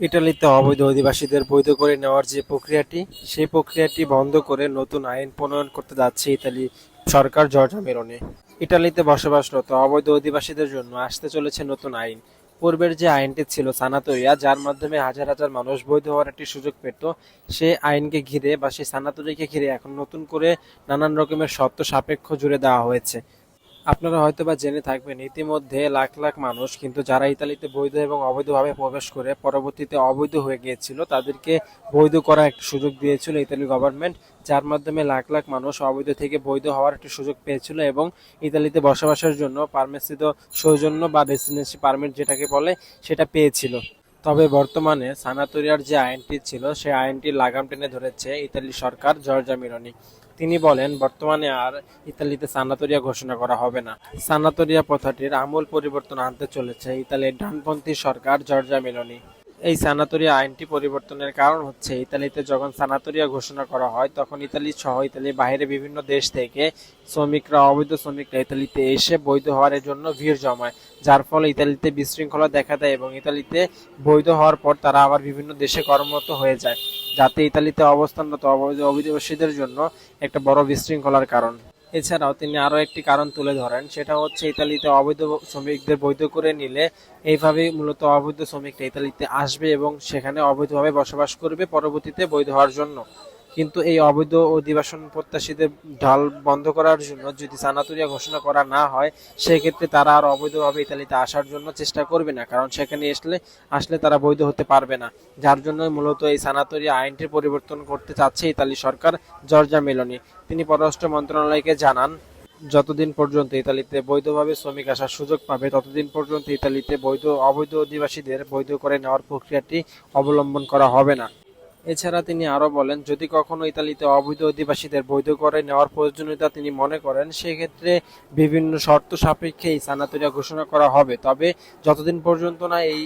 ইটালিতে অবৈধ অধিবাসীদের বৈধ করে নেওয়ার যে প্রক্রিয়াটি, সেই প্রক্রিয়াটি বন্ধ করে নতুন আইন প্রণয়ন করতে যাচ্ছে ইতালি সরকার জর্জা মেরনে। ইটালিতে বসবাসরত অবৈধ অধিবাসীদের জন্য আসতে চলেছে নতুন আইন। পূর্বের যে আইনটি ছিল সানাতরিয়া, যার মাধ্যমে হাজার হাজার মানুষ বৈধ হওয়ার একটি সুযোগ পেত, সে আইনকে ঘিরে বা সেই সানাতরিকে ঘিরে এখন নতুন করে নানান রকমের শর্ত সাপেক্ষ জুড়ে দেওয়া হয়েছে। আপনারা হয়তো বা জেনে থাকবেন, ইতিমধ্যে লাখ লাখ মানুষ কিন্তু যারা ইতালিতে বৈধ এবং অবৈধভাবে প্রবেশ করে পরবর্তীতে অবৈধ হয়ে গিয়েছিল, তাদেরকে বৈধ করার একটি সুযোগ দিয়েছিল ইতালি গভর্নমেন্ট যার মাধ্যমে লাখ লাখ মানুষ অবৈধ থেকে বৈধ হওয়ার একটি সুযোগ পেয়েছিল এবং ইতালিতে বসবাসের জন্য পারমিট সৌজন্য বা রেসিডেন্সি পারমিট যেটাকে বলে, সেটা পেয়েছিল। তবে বর্তমানে সানাতোরিয়ার যে আইনটি ছিল, সেই আইনটি লাগাম টেনে ধরেছে ইতালি সরকার জর্জা মিরনি। তিনি বলেন, বর্তমানে আর ইতালিতে সানাতোরিয়া ঘোষণা করা হবে না। সানাতোরিয়া প্রথাটির আমূল পরিবর্তন আনতে চলেছে ইতালির ডানপন্থী সরকার জর্জা মেলোনি এই সানাতোরিয়া আইনটি পরিবর্তনের কারণ হচ্ছে, ইতালিতে যখন সানাতোরিয়া ঘোষণা করা হয়, তখন ইতালি সহ ইতালির বাইরে বিভিন্ন দেশ থেকে শ্রমিকরা, অবৈধ শ্রমিকরা ইতালিতে এসে বৈধ হওয়ার জন্য ভিড় জমায়। যার ফলে ইতালিতে বিশৃঙ্খলা দেখা দেয় এবং ইতালিতে বৈধ হওয়ার পর তারা আবার বিভিন্ন দেশে কর্মরত হয়ে যায়, যাতে ইতালিতে অবস্থানরত অবৈধ অভিবাসীদের জন্য একটা বড় বিশৃঙ্খলার কারণ। এছাড়াও তিনি আরও একটি কারণ তুলে ধরেন, সেটা হচ্ছে ইতালিতে অবৈধ শ্রমিকদের বৈধ করে নিলে এইভাবে মূলত অবৈধ শ্রমিকরা ইতালিতে আসবে এবং সেখানে অবৈধভাবে বসবাস করবে পরবর্তীতে বৈধ হওয়ার জন্য। কিন্তু এই অবৈধ অধিবাসন প্রত্যাশীদের ঢাল বন্ধ করার জন্য যদি সানাতুরিয়া ঘোষণা করা না হয়, সেক্ষেত্রে তারা আর অবৈধভাবে ইতালিতে আসার জন্য চেষ্টা করবে না, কারণ সেখানে আসলে আসলে তারা বৈধ হতে পারবে না। যার জন্য মূলত এই সানাতুরিয়া আইনটির পরিবর্তন করতে চাচ্ছে ইতালি সরকার জর্জা মেলোনি। তিনি পররাষ্ট্র মন্ত্রণালয়কে জানান, যতদিন পর্যন্ত ইতালিতে বৈধভাবে শ্রমিক আসার সুযোগ পাবে, ততদিন পর্যন্ত ইতালিতে বৈধ, অবৈধ অধিবাসীদের বৈধ করে নেওয়ার প্রক্রিয়াটি অবলম্বন করা হবে না। এছাড়া তিনি আরও বলেন, যদি কখনো ইতালিতে অবৈধ অধিবাসীদের বৈধ করে নেওয়ার প্রয়োজনীয়তা তিনি মনে করেন, সেক্ষেত্রে বিভিন্ন শর্ত সাপেক্ষে এই সানাতরিয়া ঘোষণা করা হবে। তবে যতদিন পর্যন্ত না এই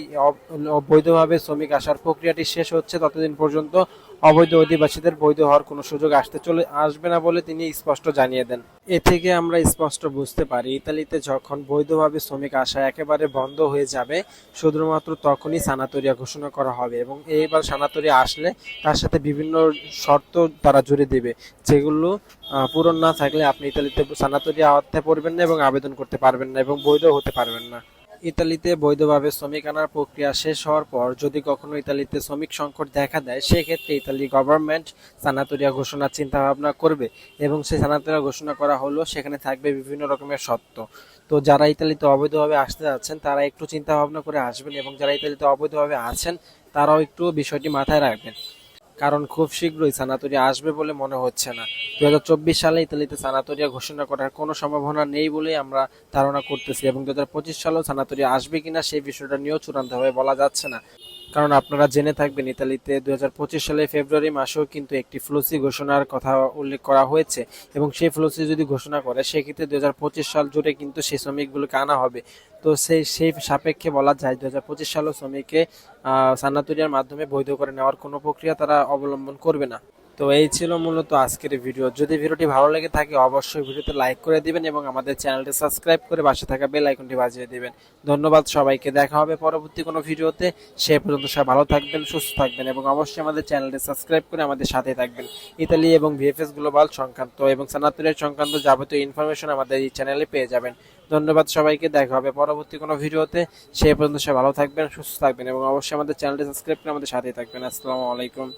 অবৈধভাবে শ্রমিক আসার প্রক্রিয়াটি শেষ হচ্ছে, ততদিন পর্যন্ত অবৈধ অধিবাসীদের বৈধ হওয়ার কোনো সুযোগ আসতে চলে, আসবে না বলে তিনি স্পষ্ট জানিয়ে দেন। এ থেকে আমরা স্পষ্ট বুঝতে পারি, ইতালিতে যখন বৈধভাবে শ্রমিক আসা একেবারে বন্ধ হয়ে যাবে, শুধুমাত্র তখনই সানাতরিয়া ঘোষণা করা হবে এবং এইবার সানাতরিয়া আসলে তার সাথে বিভিন্ন শর্ত তারা জুড়ে দেবে, যেগুলো পূরণ না থাকলে আপনি ইতালিতে সানাতরিয়া আওয়াতে পড়বেন না এবং আবেদন করতে পারবেন না এবং বৈধ হতে পারবেন না। ইতালিতে বৈধভাবে শ্রমিক আনার প্রক্রিয়া শেষ হওয়ার পর যদি কখনো ইতালিতে শ্রমিক সংকট দেখা দেয়, সেক্ষেত্রে ইতালি গভর্নমেন্ট সানাতরিয়া ঘোষণার চিন্তা ভাবনা করবে এবং সেই সানাতরিয়া ঘোষণা করা হলো সেখানে থাকবে বিভিন্ন রকমের সত্য তো যারা ইতালিতে অবৈধভাবে আসতে যাচ্ছেন, তারা একটু চিন্তা ভাবনা করে আসবেন এবং যারা ইতালিতে অবৈধভাবে আছেন, তারাও একটু বিষয়টি মাথায় রাখবেন। কারণ খুব শীঘ্রই সানাতোরিয়া আসবে বলে মনে হচ্ছে না। দুই হাজার চব্বিশ সালে ইতালিতে সানাতোরিয়া ঘোষণা করার কোনো সম্ভাবনা নেই বলেই আমরা ধারণা করতেছি এবং দু হাজার পঁচিশ সালেও সানাতোরিয়া আসবে কিনা সেই বিষয়টা নিয়েও চূড়ান্তভাবে বলা যাচ্ছে না। কারণ আপনারা জেনে থাকবেন, ইতালিতে দু সালে ফেব্রুয়ারি মাসেও কিন্তু একটি ফ্লোসি ঘোষণার কথা উল্লেখ করা হয়েছে এবং সেই ফ্লোসি যদি ঘোষণা করে, সেক্ষেত্রে দু হাজার পঁচিশ সাল জুড়ে কিন্তু সেই শ্রমিকগুলোকে আনা হবে। তো সেই সেই সাপেক্ষে বলা যায় দু হাজার পঁচিশ সালও শ্রমিককে সান্নাতুরিয়ার মাধ্যমে বৈধ করে নেওয়ার কোনো প্রক্রিয়া তারা অবলম্বন করবে না। তো এই ছিল মূলত আজকের ভিডিও। যদি ভিডিওটি ভালো লেগে থাকে, অবশ্যই ভিডিওতে লাইক করে দিবেন এবং আমাদের চ্যানেলটি সাবস্ক্রাইব করে পাশে থাকা বেল আইকনটি বাজিয়ে দিবেন। ধন্যবাদ, সবাইকে। দেখা হবে পরবর্তী কোনো ভিডিওতে। সে পর্যন্ত সবাই ভালো থাকবেন, সুস্থ থাকবেন এবং অবশ্যই আমাদের চ্যানেলটি সাবস্ক্রাইব করে আমাদের সাথে থাকবেন। ইতালি এবং ভিএফএস গ্লোবাল সংক্রান্ত এবং সানাতুরের সংক্রান্ত যাবতীয় ইনফরমেশন আমাদের এই চ্যানেলে পেয়ে যাবেন। ধন্যবাদ, সবাইকে। দেখা হবে পরবর্তী কোনো ভিডিওতে। সে পর্যন্ত সবাই ভালো থাকবেন, সুস্থ থাকবেন এবং অবশ্যই আমাদের চ্যানেলটি সাবস্ক্রাইব করে আমাদের সাথে থাকবেন। আসসালামু আলাইকুম।